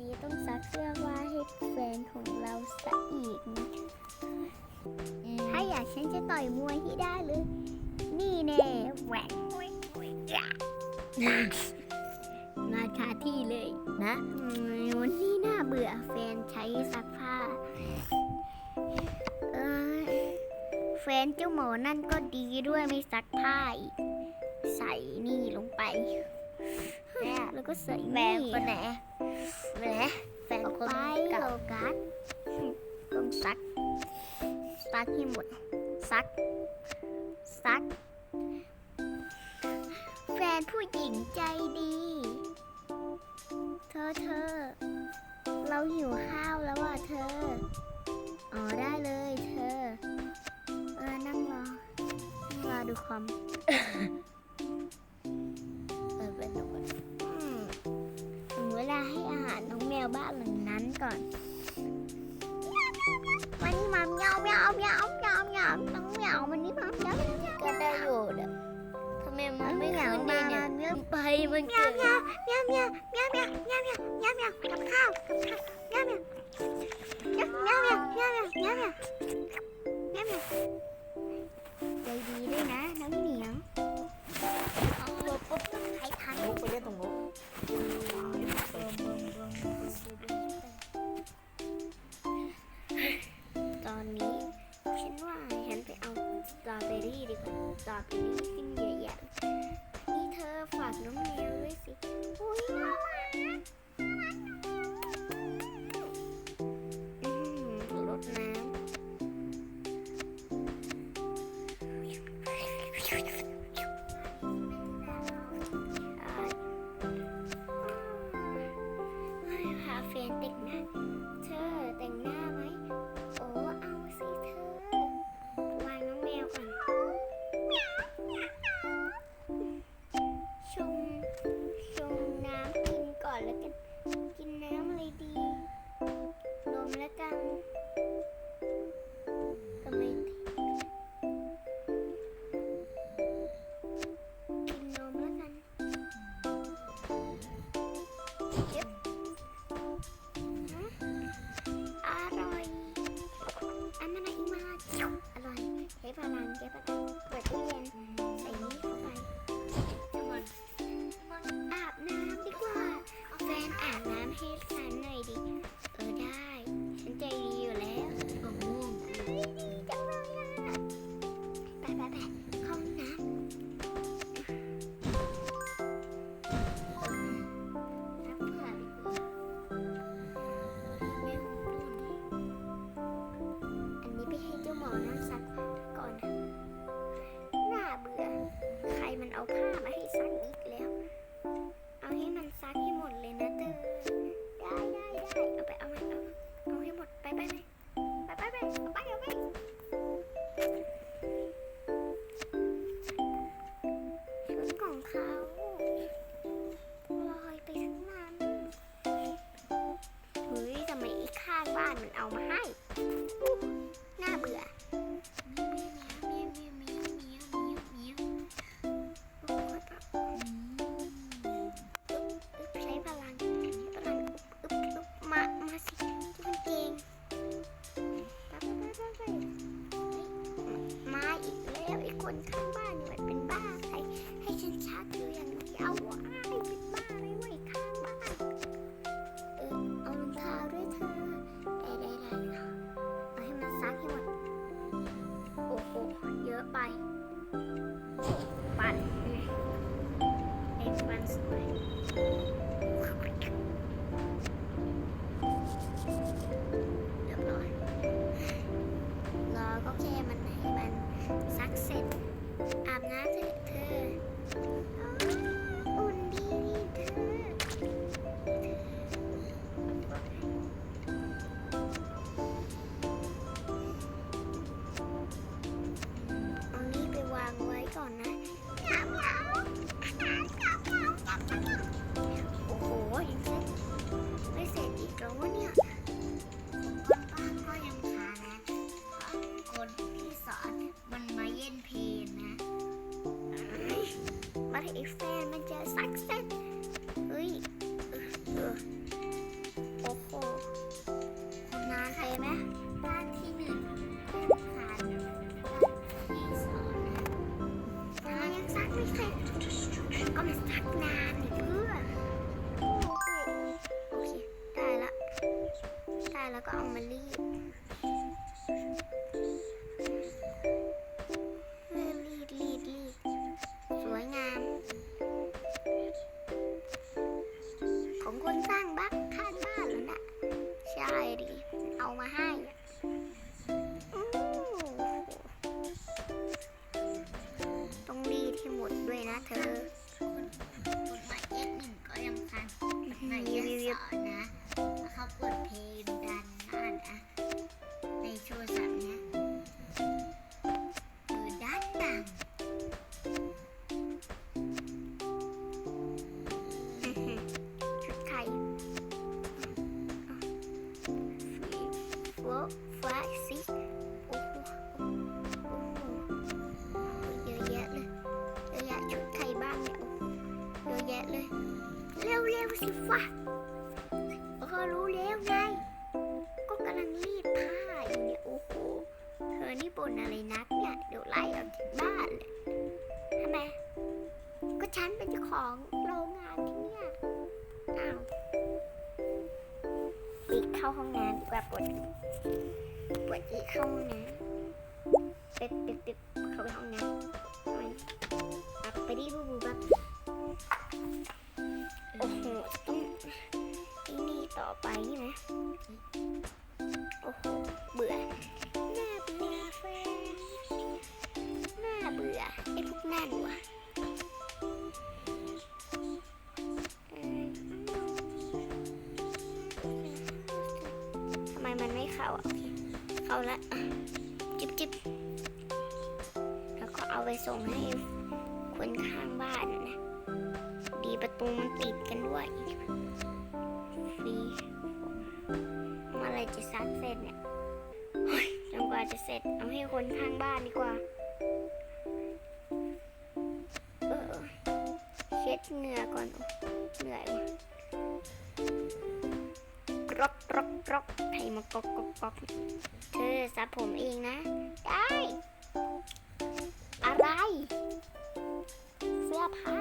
นี้ต้องซักเสื้อว่าให้แฟนของเราซะอีกนะถ้าอยากฉันจะต่อยมวยให้ได้เลยนี่แน่แหวกมาคาที่เลยนะวันนี้น่าเบื่อแฟนใช้ซักผ้าเอยแฟนเจ้าหมอนั่นก็ดีด้วยไม่ซักผ้าอีก ใส่นี่ลงไป แล้วก็ใส่แฟนี่นคนไหน แหมแฟนคนไปเก่ากัสต้องซักซักให้หมดซักซัก แฟนผู้หญิงใจดี เธอเธอ เราหิวข้ เมียวเมียวน้องเหมียววันนี้มาเมียวเมียวเมียวก็ได้อยู่เด้อทำไมมันไม่เมียวขึ้นดีมาเนี่ยเมียวไปมันเมีเกิยวดเมียวเมียวเมียวเมียวเมียวเมียวเมียวเมียวเมียวกับข้าวกับข้าวเมียวเมียวเมียวเมียวเมียวเมียวเมียวเมียวเมียวเมียวใจดีด้วยนะน้องเหมียว Mama! ฟีโฟฟ้าซิโอ้โหโอ้โหเยอะแยะเลยเยอะแยะชุดไทยบ้านเนี่ยโอ้โหเยอะแยะเลย เร็วเร็วสิฟ้าเออรู้แล้วไง ก็กำลังรีดผ้าอยู่เนี่ยโอ้โหเธอนี่บ่นอะไรนักเนี่ยเดี๋ยวไล่ออกจากบ้านเลยทำไมก็ฉันเป็นเจ้าของโรงงานที่เนี่ย เข้าห้องน้ำดีกว่าปวดปวดอีเข้าห้องน้ำเป็ดเป็ดเป็ดเข้าไปห้องน้ำมันอับไปดิบูบูบับโอ้โหต้องอ้นี่ต่อไปนี่นะโอ้โหเบื่อ เข้าโอเคเข้าละจิบจิบแล้วก็เอาไปส่งให้คนข้างบ้านนะดีประตูมันติดกันด้วยฟรีเมื่อไรจะซักเสร็จเนี่ยจนกว่าจะเสร็จเอาให้คนข้างบ้านดีกว่าเออเช็ดเหงื่อก่อนเหนื่อยว่ะ รอกรอกรอกใครมากรอกกรอกกรอกเธอสับผมเองนะ ได้ อะไร เสื้อผ้า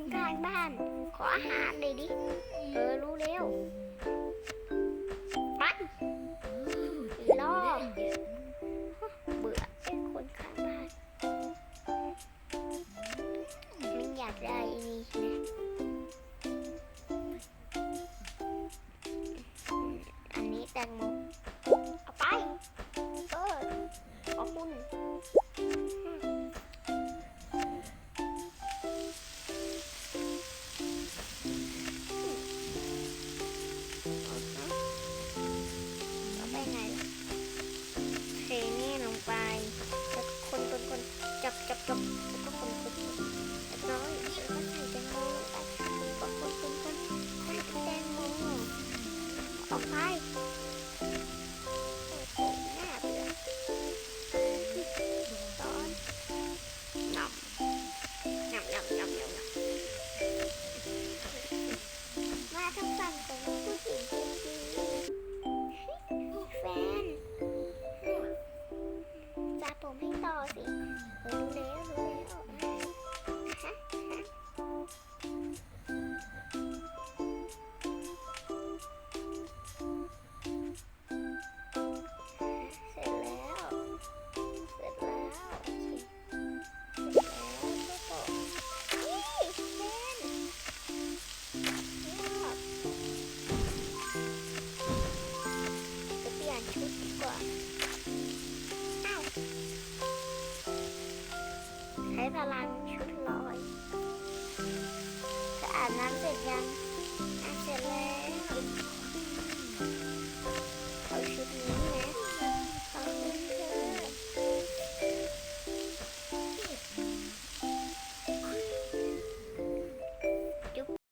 คนข้างบ้าน ขออาหารเลยดิ เออรู้เร็ว พลังชุดลอยจะอาบน้ำเสร็จยัง